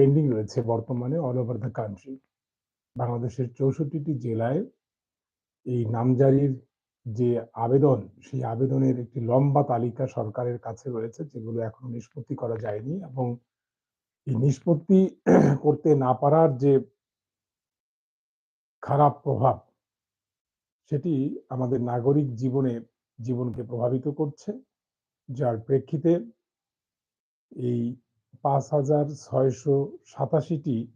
Pending রয়েছে বর্তমানে all over the country. বাংলাদেশের চৌষট্টিটি জেলায় এই নামজারির যে আবেদন, সেই আবেদনের একটি লম্বা তালিকা সরকারের কাছে রয়েছে যেগুলো এখনও নিষ্পত্তি করা যায়নি এবং এই নিষ্পত্তি করতে না পারার যে খারাপ প্রভাব সেটি আমাদের নাগরিক জীবনে জীবনকে প্রভাবিত করছে। যার প্রেক্ষিতে এই ৫,৬৮৭ টি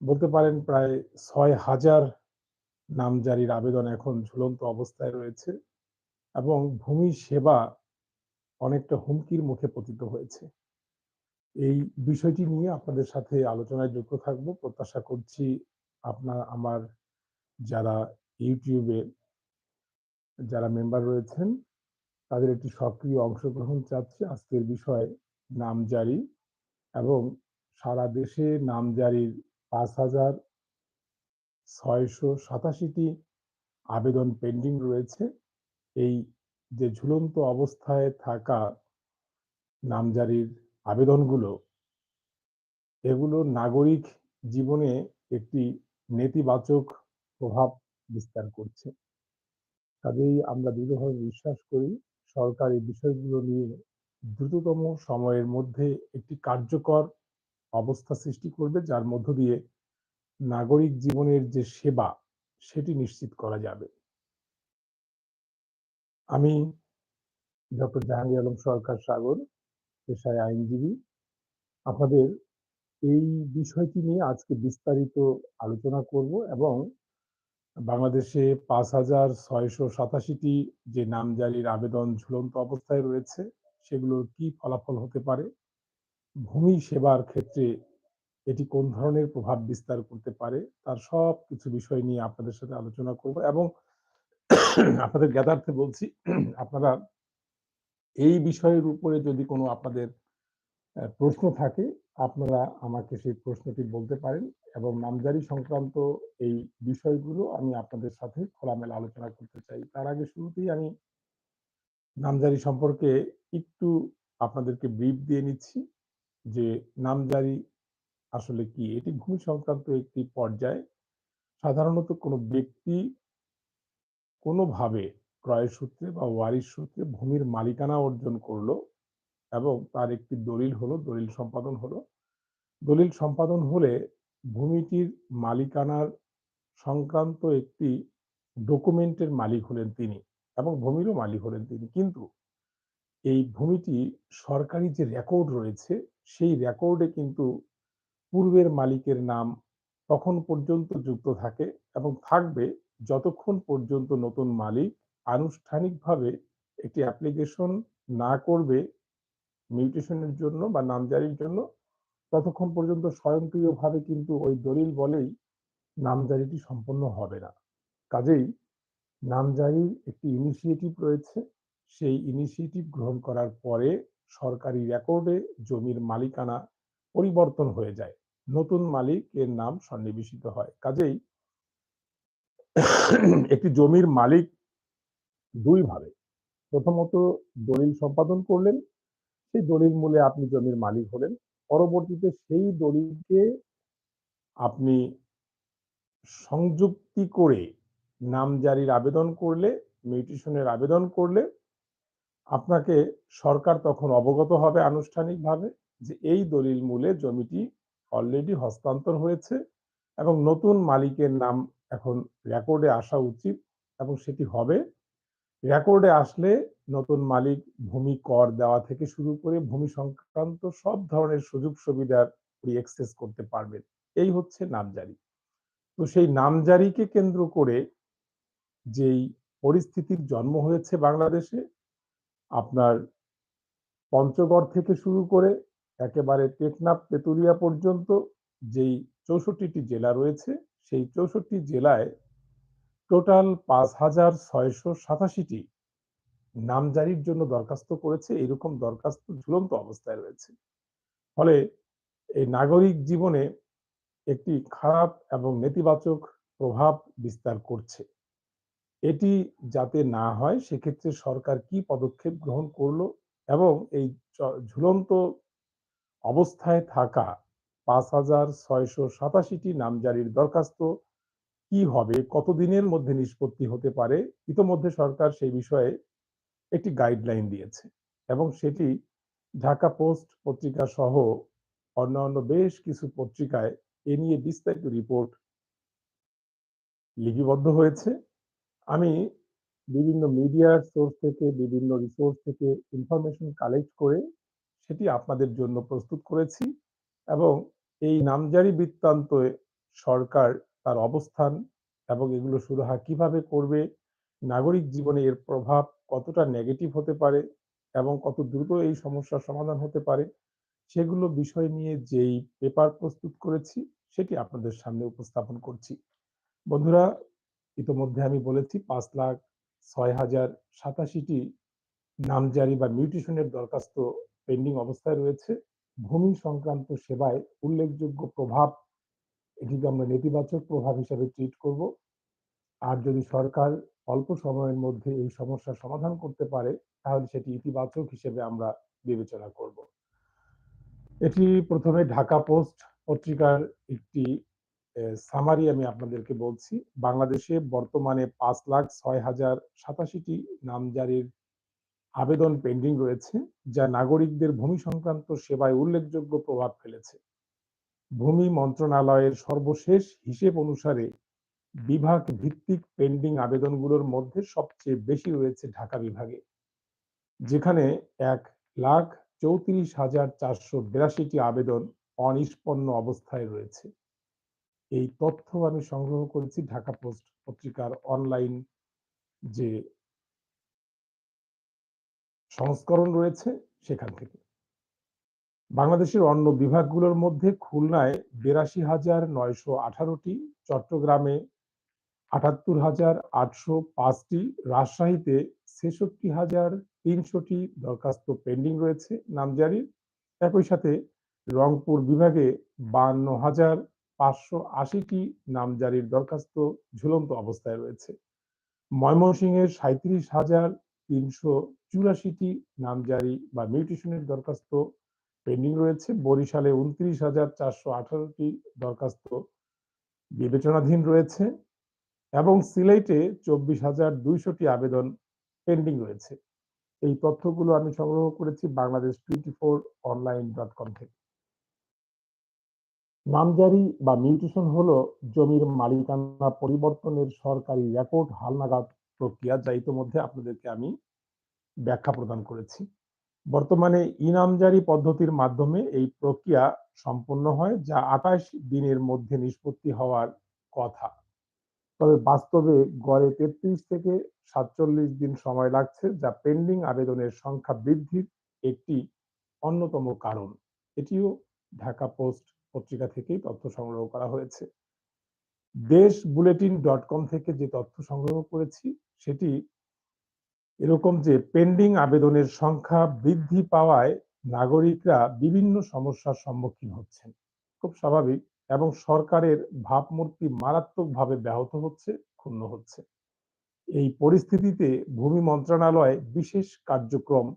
বলতে পারেন প্রায় ৬,০০০ নামজারির আবেদন এখন ঝুলন্ত অবস্থায় রয়েছে এবং ভূমি সেবা অনেকটা হুমকির মুখে পতিত হয়েছে। এই বিষয়টি নিয়ে আপনাদের সাথে আলোচনায় যুক্ত থাকব। প্রত্যাশা করছি আপনার আমার যারা এ যারা মেম্বার রয়েছেন তাদের একটি সক্রিয় অংশগ্রহণ চাচ্ছি আজকের বিষয় নামজারি এবং সারা দেশে নামজারির পাঁচ হাজার ছয়শো সাতাশিটি আবেদন পেন্ডিং রয়েছে। এই যে ঝুলন্ত অবস্থায় থাকা নামজারির আবেদনগুলো, এগুলো নাগরিক জীবনে একটি নেতিবাচক প্রভাব বিস্তার করছে। কাজেই আমরা দৃঢ়ভাবে বিশ্বাস করি, সরকার এই বিষয়গুলো নিয়ে দ্রুততম সময়ের মধ্যে একটি কার্যকর অবস্থা সৃষ্টি করবে যার মধ্য দিয়ে নাগরিক জীবনের যে সেবা সেটি নিশ্চিত করা যাবে। আমি ডক্টর জাহাঙ্গীর আলম সরকার সাগর, পেশায় আইনজীবী। আপনাদের এই বিষয়টি নিয়ে আজকে বিস্তারিত আলোচনা করব এবং বাংলাদেশে ৫,৬৮৭ সাতাশিটি যে নামজারির আবেদন ঝুলন্ত অবস্থায় রয়েছে সেগুলোর কি ফলাফল হতে পারে? ভূমি সেবার ক্ষেত্রে এটি কোন ধরনের প্রভাব বিস্তার করতে পারে? তার সবকিছু বিষয় নিয়ে আপনাদের সাথে আলোচনা করব এবং আপনাদের জ্ঞাতার্থে বলছি, আপনারা এই বিষয়ের উপরে যদি কোনো আপনাদের প্রশ্ন থাকে, আপনারা আমাকে সেই প্রশ্নটি বলতে পারেন এবং নামজারি সংক্রান্ত এই বিষয়গুলো আমি আপনাদের সাথে খোলামেলা আলোচনা করতে চাই। তার আগে শুরুতেই আমি নামজারি সম্পর্কে একটু আপনাদেরকে ব্রিফ দিয়ে নিচ্ছি যে নামজারি আসলে কি? এটি ভূমি সংক্রান্ত একটি পর্যায়। সাধারণত কোনো ব্যক্তি কোনোভাবে ক্রয় সূত্রে বা ওয়ারিশ সূত্রে ভূমির মালিকানা অর্জন করল এবং তার একটি দলিল হলো, দলিল সম্পাদন হলো। দলিল সম্পাদন হলে ভূমিটির মালিকানার সংক্রান্ত একটি ডকুমেন্টের মালিক হলেন তিনি এবং ভূমিরও মালিক হলেন তিনি। কিন্তু এই ভূমিটি সরকারি যে রেকর্ড রয়েছে, সেই রেকর্ডে কিন্তু পূর্বের মালিকের নাম তখন পর্যন্ত যুক্ত থাকে এবং থাকবে যতক্ষণ পর্যন্ত নতুন মালিক আনুষ্ঠানিকভাবে একটি অ্যাপ্লিকেশন না করবে মিউটেশনের জন্য বা নামজারির জন্য, ততক্ষণ পর্যন্ত স্বয়ংক্রিয়ভাবে কিন্তু ওই দলিল বলেই নামজারিটি সম্পন্ন হবে না। কাজেই নামজারির একটি ইনিশিয়েটিভ রয়েছে। সেই ইনিশিয়েটিভ গ্রহণ করার পরে সরকারি রেকর্ডে জমির মালিকানা পরিবর্তন হয়ে যায়। নতুন মালিক এর নাম সন্নিবেশিত হয়। কাজেই একটি জমির মালিক ২ ভাবে। প্রথমত দলিল সম্পাদন করলেন। সেই দলিল মূলে আপনি জমির মালিক হলেন। পরবর্তীতে সেই দলিলকে আপনি সংযুক্তি করে নামজারির আবেদন করলে, মিউটেশনের আবেদন করলে আপনাকে সরকার তখন অবগত হবে আনুষ্ঠানিকভাবে যে এই দলিল মূলে জমিটি অলরেডি হস্তান্তর হয়েছে এবং নতুন মালিকের নাম এখন রেকর্ডে আসা উচিত এবং সেটি হবে। রেকর্ডে আসলে নতুন মালিক ভূমি কর দেওয়া থেকে শুরু করে ভূমি সংক্রান্ত সব ধরনের সুযোগ সুবিধার অ্যাক্সেস করতে পারবেন। এই হচ্ছে নামজারি। তো সেই নামজারিকে কেন্দ্র করে যেই পরিস্থিতির জন্ম হয়েছে বাংলাদেশে, আপনার পঞ্চগড় থেকে শুরু করে একেবারে টেকনাফ, তেতুলিয়া পর্যন্ত যেই ৬৪ টি জেলা রয়েছে, সেই ৬৪ জেলায় টোটাল ৫,৬৮৭ সাতাশিটি নামজারির জন্য দরখাস্ত করেছে। এরকম দরখাস্ত ঝুলন্ত অবস্থায় রয়েছে। ফলে এই নাগরিক জীবনে একটি খারাপ এবং নেতিবাচক প্রভাব বিস্তার করছে। এটি যাতে না হয়, সেক্ষেত্রে সরকার কি পদক্ষেপ গ্রহণ করল এবং এই ঝুলন্ত অবস্থায় থাকা পাঁচ হাজার ছয়শো সাতাশিটি নামজারির দরখাস্ত কি হবে? কতদিনের মধ্যে নিষ্পত্তি হতে পারে? ইতোমধ্যে সরকার সেই বিষয়ে একটি গাইডলাইন দিয়েছে এবং সেটি ঢাকা পোস্ট পত্রিকা সহ অন্যান্য বেশ কিছু পত্রিকায় এ নিয়ে বিস্তারিত রিপোর্ট লিপিবদ্ধ হয়েছে। আমি বিভিন্ন মিডিয়ার সোর্স থেকে, বিভিন্ন রিসোর্স থেকে ইনফরমেশন কালেক্ট করে সেটি আপনাদের জন্য প্রস্তুত করেছি এবং এই নামজারি বৃত্তান্তে সরকার তার অবস্থান এবং এগুলো সুরাহা কীভাবে করবে, নাগরিক জীবনে এর প্রভাব কতটা নেগেটিভ হতে পারে এবং কত দ্রুত এই সমস্যার সমাধান হতে পারে, সেগুলো বিষয় নিয়ে যেই পেপার প্রস্তুত করেছি সেটি আপনাদের সামনে উপস্থাপন করছি। বন্ধুরা ইতোমধ্যে আমি বলেছি পাঁচ লাখ ছয় হাজার সাতাশিটি নামজারি বা মিউটেশনের দরখাস্ত পেন্ডিং অবস্থায় রয়েছে। ভূমি সংক্রান্ত সেবায় উল্লেখযোগ্য প্রভাব, এটিকে আমরা নেতিবাচক প্রভাব হিসাবে ট্রিট করব। আর যদি সরকার অল্প সময়ের মধ্যে এই সমস্যার সমাধান করতে পারে, তাহলে সেটি ইতিবাচক হিসেবে আমরা বিবেচনা করব। এটি প্রথমে ঢাকা পোস্ট পত্রিকার একটি সামারি আমি আপনাদেরকে বলছি। বাংলাদেশে বর্তমানে পাঁচ লাখ ছয় হাজার সাতাশিটি নামজারির আবেদন পেন্ডিং রয়েছে, যা নাগরিকদের ভূমি সংক্রান্ত সেবায় উল্লেখযোগ্য প্রভাব ফেলেছে। ভূমি মন্ত্রণালয়ের সর্বশেষ হিসেব অনুসারে বিভাগ ভিত্তিক পেন্ডিং আবেদনগুলোর মধ্যে সবচেয়ে বেশি রয়েছে ঢাকা বিভাগে, যেখানে এক লাখ চৌত্রিশ হাজার চারশো বিরাশিটি আবেদন অনিষ্পন্ন অবস্থায় রয়েছে। এই তথ্য আমি সংগ্রহ করেছি ঢাকা পোস্ট পত্রিকার অনলাইন যে সংস্করণ রয়েছে সেখান থেকে। বাংলাদেশের অন্য বিভাগগুলোর মধ্যে খুলনায় বিরাশি হাজার নয়শো আঠারোটি, চট্টগ্রামে আটাত্তর হাজার আটশো পাঁচটি, রাজশাহীতে ছেষট্টি হাজার তিনশোটি দরখাস্ত পেন্ডিং রয়েছে নামজারির। একই সাথে রংপুর বিভাগে বান্ন হাজার পাঁচশো আশিটি নামজারির দরখাস্ত ঝুলন্ত অবস্থায় রয়েছে। ময়মনসিংহের সাঁত্রিশ হাজার তিনশো চুরাশিটি নামজারি বা মিউটেশনের দরখাস্ত পেন্ডিং রয়েছে। বরিশালে উনত্রিশ হাজার চারশো আঠারোটি দরখাস্ত বিবেচনাধীন রয়েছে এবং সিলেটে চব্বিশ হাজার দুইশোটি আবেদন পেন্ডিং রয়েছে। এই তথ্যগুলো আমি সংগ্রহ করেছি Bangladesh twenty four online dot com থেকে। নামজারি বা মিউটেশন হলো জমির মালিকানা পরিবর্তনের সরকারি রেকর্ড, হালনাগাদ প্রক্রিয়া যা ইতিমধ্যে আপনাদেরকে আমি ব্যাখ্যা প্রদান করেছি। বর্তমানে ইনামজারি পদ্ধতির মাধ্যমে এই প্রক্রিয়া সম্পন্ন হয় যা আঠাশ দিনের মধ্যে নিষ্পত্তি হওয়ার কথা। তবে বাস্তবে গড়ে তেত্রিশ থেকে সাতচল্লিশ দিন সময় লাগছে যা পেন্ডিং আবেদনের সংখ্যা বৃদ্ধির একটি অন্যতম কারণ। এটিও ঢাকা পোস্ট পত্রিকা থেকেই তথ্য সংগ্রহ করা হয়েছে। দেশ বুলেটিন ডট কম থেকে যে তথ্য সংগ্রহ করেছি, সেটি এরকম যে পেন্ডিং আবেদনের সংখ্যা বৃদ্ধি পাওয়ায় নাগরিকরা বিভিন্ন সমস্যার সম্মুখীন হচ্ছেন। খুব স্বাভাবিক এবং সরকারের ভাবমূর্তি মারাত্মকভাবে ব্যাহত হচ্ছে, ক্ষুণ্ণ হচ্ছে। এই পরিস্থিতিতে ভূমি মন্ত্রণালয় বিশেষ কার্যক্রম,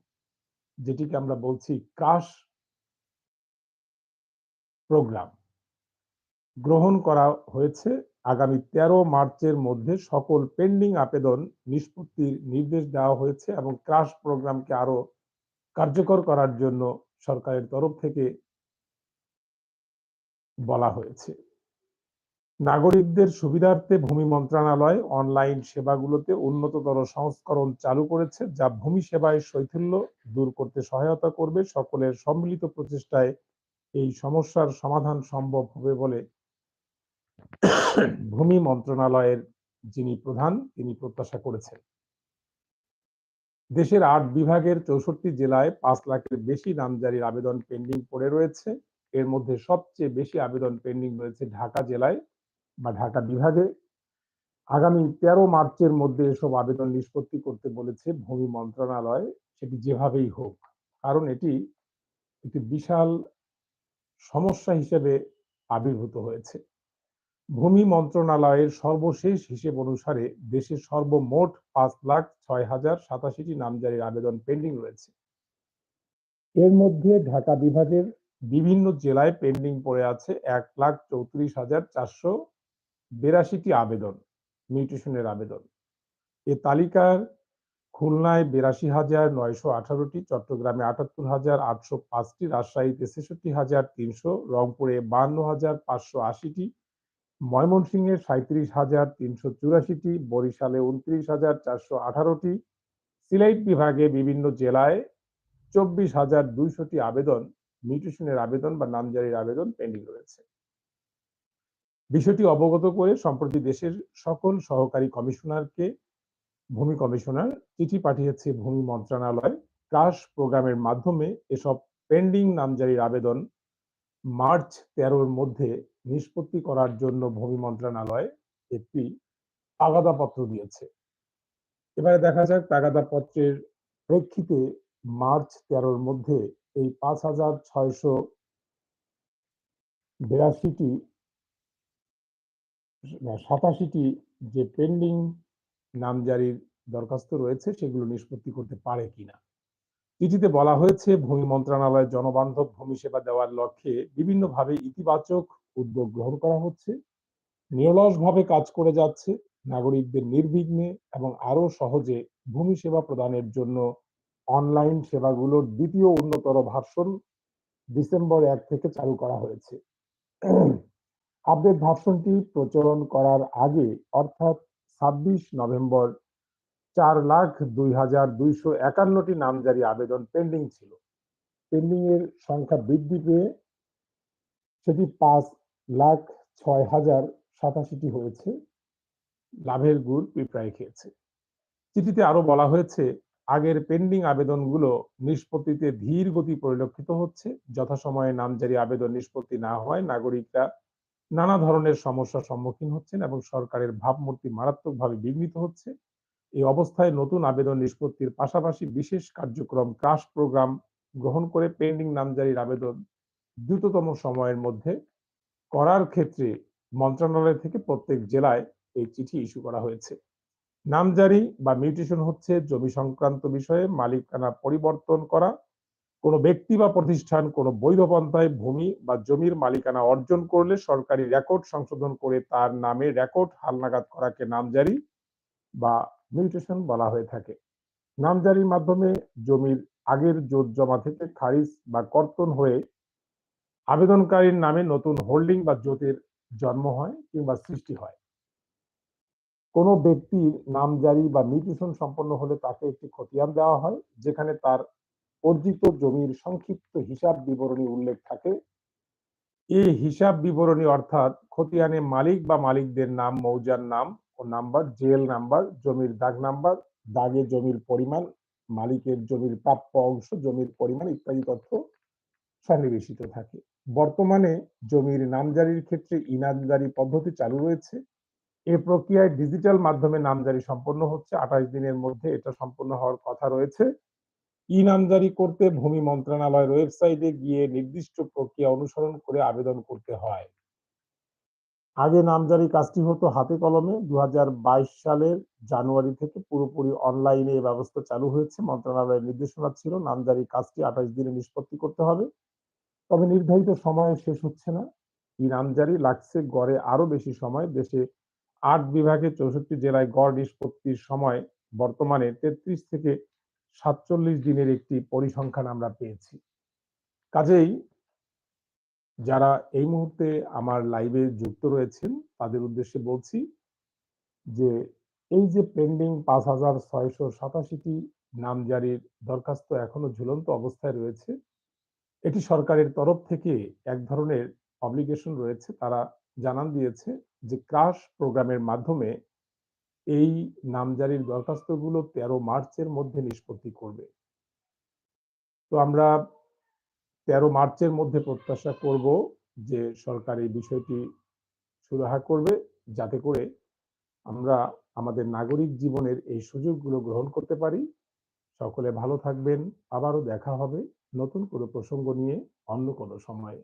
যেটিকে আমরা বলছি ক্রাশ প্রোগ্রাম। গ্রহণ করা হয়েছে আগামী তেরো মার্চের মধ্যে সকল পেন্ডিং আবেদন নিষ্পত্তির নির্দেশ দেওয়া হয়েছে এবং ক্রাশ প্রোগ্রামকে আরও কার্যকর করার জন্য সরকারের তরফ থেকে বলা হয়েছে। নাগরিকদের সুবিধার্থে ভূমি মন্ত্রণালয় অনলাইন সেবাগুলোতে উন্নততর সংস্করণ চালু করেছে, যা ভূমি সেবায় শৈথিল্য দূর করতে সহায়তা করবে। সকলের সম্মিলিত প্রচেষ্টায় এই সমস্যার সমাধান সম্ভব হবে বলে ভূমি মন্ত্রণালয়ের যিনি প্রধান, তিনি প্রত্যাশা করেছেন। দেশের আট বিভাগের চৌষট্টি জেলায় পাঁচ লাখের বেশি নামজারির আবেদন পেন্ডিং পড়ে রয়েছে। এর মধ্যে সবচেয়ে বেশি আবেদন পেন্ডিং রয়েছে ঢাকা জেলায় বা ঢাকা বিভাগে। আগামী তেরো মার্চের মধ্যে এসব আবেদন নিষ্পত্তি করতে বলেছে ভূমি মন্ত্রণালয়। সেটি যেভাবেই হোক, কারণ এটি একটি বিশাল সমস্যা হিসেবে আবির্ভূত হয়েছে। ভূমি মন্ত্রণালয়ের সর্বশেষ হিসেব অনুসারে দেশের সর্বমোট পাঁচ লাখ ছয় হাজার সাতাশিটি নামজারির আবেদন পেন্ডিং রয়েছে। এর মধ্যে ঢাকা বিভাগের বিভিন্ন জেলায় পেন্ডিং পড়ে আছে এক লাখ চৌত্রিশ হাজার চারশো বিরাশিটি আবেদন, মিউটেশনের আবেদন। এ তালিকার খুলনায় বিরাশি হাজার নয়শো আঠারোটি, চট্টগ্রামে আটাত্তর হাজার আটশো পাঁচটি, রাজশাহীতে ছেষট্টি হাজার তিনশো, রংপুরে বান্ন হাজার পাঁচশো আশিটি, ময়মনসিংহে সাঁত্রিশ হাজার তিনশো চুরাশিটি, বরিশালে উনত্রিশ হাজার চারশো আঠারোটি, সিলেট বিভাগে বিভিন্ন জেলায় চব্বিশ হাজার দুইশোটি আবেদন, মিউটেশনের আবেদন বা নামজারির আবেদন পেন্ডিং রয়েছে। বিষয়টি অবগত করে সম্প্রতি দেশের সকল সহকারী কমিশনারকে ভূমি কমিশনার চিঠি পাঠিয়েছে ভূমি মন্ত্রণালয়। ক্রাশ প্রোগ্রামের মাধ্যমে এসব পেন্ডিং নামজারির আবেদন মার্চ তেরোর মধ্যে নিষ্পত্তি করার জন্য ভূমি মন্ত্রণালয় একটি তাগাদাপত্র দিয়েছে। এবারে দেখা যাক তাগাদাপত্রের প্রেক্ষিতে মার্চ তেরোর মধ্যে এই পাঁচ হাজার ছয়শো বিরাশিটি সাতাশিটি যে পেন্ডিং নামজারির দরখাস্ত রয়েছে, সেগুলো নিষ্পত্তি করতে পারে কিনা। চিঠিতে বলা হয়েছে, ভূমি মন্ত্রণালয় জনবান্ধব ভূমি সেবা দেওয়ার লক্ষ্যে বিভিন্নভাবে ইতিবাচক উদ্যোগ গ্রহণ করা হচ্ছে, নিরলসভাবে কাজ করে যাচ্ছে, নাগরিকদের নির্বিঘ্নে এবং আরও সহজে ভূমি সেবা প্রদানের জন্য অনলাইন সেবাগুলোর দ্বিতীয় উন্নতর ভার্সন ডিসেম্বর এক থেকে চালু করা হয়েছে। আপডেট ভার্সনটি প্রচলন করার আগে, অর্থাৎ ছাব্বিশ নভেম্বর চার লাখ দুই হাজার দুইশো একান্নটি নামজারি আবেদন পেন্ডিং ছিল। পেন্ডিং এর সংখ্যা বৃদ্ধি পেয়ে সেটি পাঁচ লাখ ছয় হাজার সাতাশিটি হয়েছে। লাভের গুড় পিঁপড়ায় খেয়েছে। চিঠিতে আরও বলা হয়েছে, আগের পেন্ডিং আবেদনগুলো নিষ্পত্তিতে ধীর গতি পরিলক্ষিত হচ্ছে। যথাসময়ে নামজারি আবেদন নিষ্পত্তি না হয় নাগরিকরা নানা ধরনের সমস্যার সম্মুখীন হচ্ছেন এবং সরকারের ভাবমূর্তি মারাত্মকভাবে বিঘ্নিত হচ্ছে। এই অবস্থায় নতুন আবেদন নিষ্পত্তির পাশাপাশি বিশেষ কার্যক্রম ক্রাশ প্রোগ্রাম গ্রহণ করে পেন্ডিং নামজারির আবেদন দ্রুততম সময়ের মধ্যে করার ক্ষেত্রে মন্ত্রণালয় থেকে প্রত্যেক জেলায় এই চিঠি ইস্যু করা হয়েছে। নামজারি বা মিউটেশন হচ্ছে জমি সংক্রান্ত বিষয়ে মালিকানা পরিবর্তন করা কোনো ব্যক্তি বা প্রতিষ্ঠান, কোনো বৈধ পন্থায় ভূমি বা জমির মালিকানা অর্জন করলে সরকারি রেকর্ড সংশোধন করে তার নামে রেকর্ড হালনাগাদ করাকে নামজারি বা মিউটেশন বলা হয়ে থাকে। নামজারির মাধ্যমে জমির আগের জোত জমা থেকে খারিজ বা কর্তন হয়ে আবেদনকারীর নামে নতুন হোল্ডিং বা জোতের জন্ম হয় কিংবা সৃষ্টি হয়। কোনো ব্যক্তির নামজারি বা মিউটেশন সম্পন্ন হলে তাকে একটি খতিয়ান দেওয়া হয়, যেখানে তার অর্জিত জমির সংক্ষিপ্ত হিসাব বিবরণী উল্লেখ থাকে। এই হিসাব বিবরণী অর্থাৎ খতিয়ানে মালিক বা মালিকদের নাম, মৌজার নাম ও নাম্বার, জেল নাম্বার, জমির দাগ নাম্বার, দাগে জমির পরিমাণ, মালিকের জমির প্রাপ্য অংশ, জমির পরিমাণ ইত্যাদি তথ্য সন্নিবেশিত থাকে। বর্তমানে জমির নামজারির ক্ষেত্রে ইনামজারি পদ্ধতি চালু রয়েছে। এ প্রক্রিয়ায় ডিজিটাল মাধ্যমে নামজারি সম্পন্ন হচ্ছে। আঠাশ দিনের মধ্যে এটা সম্পন্ন হওয়ার কথা রয়েছে। ই নামজারি করতে ভূমি মন্ত্রণালয়ের ওয়েবসাইটে গিয়ে নির্দিষ্ট প্রক্রিয়া অনুসরণ করে আবেদন করতে হয়। আগে নামজারি কাজটি হতো হাতে কলমে। দু হাজার বাইশ সালের জানুয়ারি থেকে পুরোপুরি অনলাইনে এই ব্যবস্থা চালু হয়েছে। মন্ত্রণালয়ের নির্দেশনা ছিল নামজারি কাজটি আঠাশ দিনে নিষ্পত্তি করতে হবে। তবে নির্ধারিত সময়ে শেষ হচ্ছে না। ই নামজারি লাগছে গড়ে আরও বেশি সময়। দেশে আট বিভাগে চৌষট্টি জেলায় গড় নিষ্পত্তির সময় বর্তমানে তেত্রিশ থেকে সাতচল্লিশ দিনের একটি পরিসংখ্যান আমরা পেয়েছি। কাজেই যারা এই মুহূর্তে আমার লাইভে যুক্ত রয়েছেন, তাদের উদ্দেশ্যে বলছি যে এই যে পেন্ডিং পাঁচ হাজার ছয়শো সাতাশিটি নামজারির দরখাস্ত এখনও ঝুলন্ত অবস্থায় রয়েছে, এটি সরকারের তরফ থেকে এক ধরনের অব্লিগেশন রয়েছে, তারা জানান দিয়েছে যে ক্রাশ প্রোগ্রামের মাধ্যমে এই নামজারির দরখাস্তগুলো তেরো মার্চের মধ্যে নিষ্পত্তি করবে। তো আমরা তেরো মার্চের মধ্যে প্রত্যাশা করব যে সরকার এই বিষয়টি সুরাহা করবে, যাতে করে আমরা আমাদের নাগরিক জীবনের এই সুযোগগুলো গ্রহণ করতে পারি। সকলে ভালো থাকবেন, আবারও দেখা হবে নতুন কোনো প্রসঙ্গ নিয়ে অন্য কোনো সময়ে।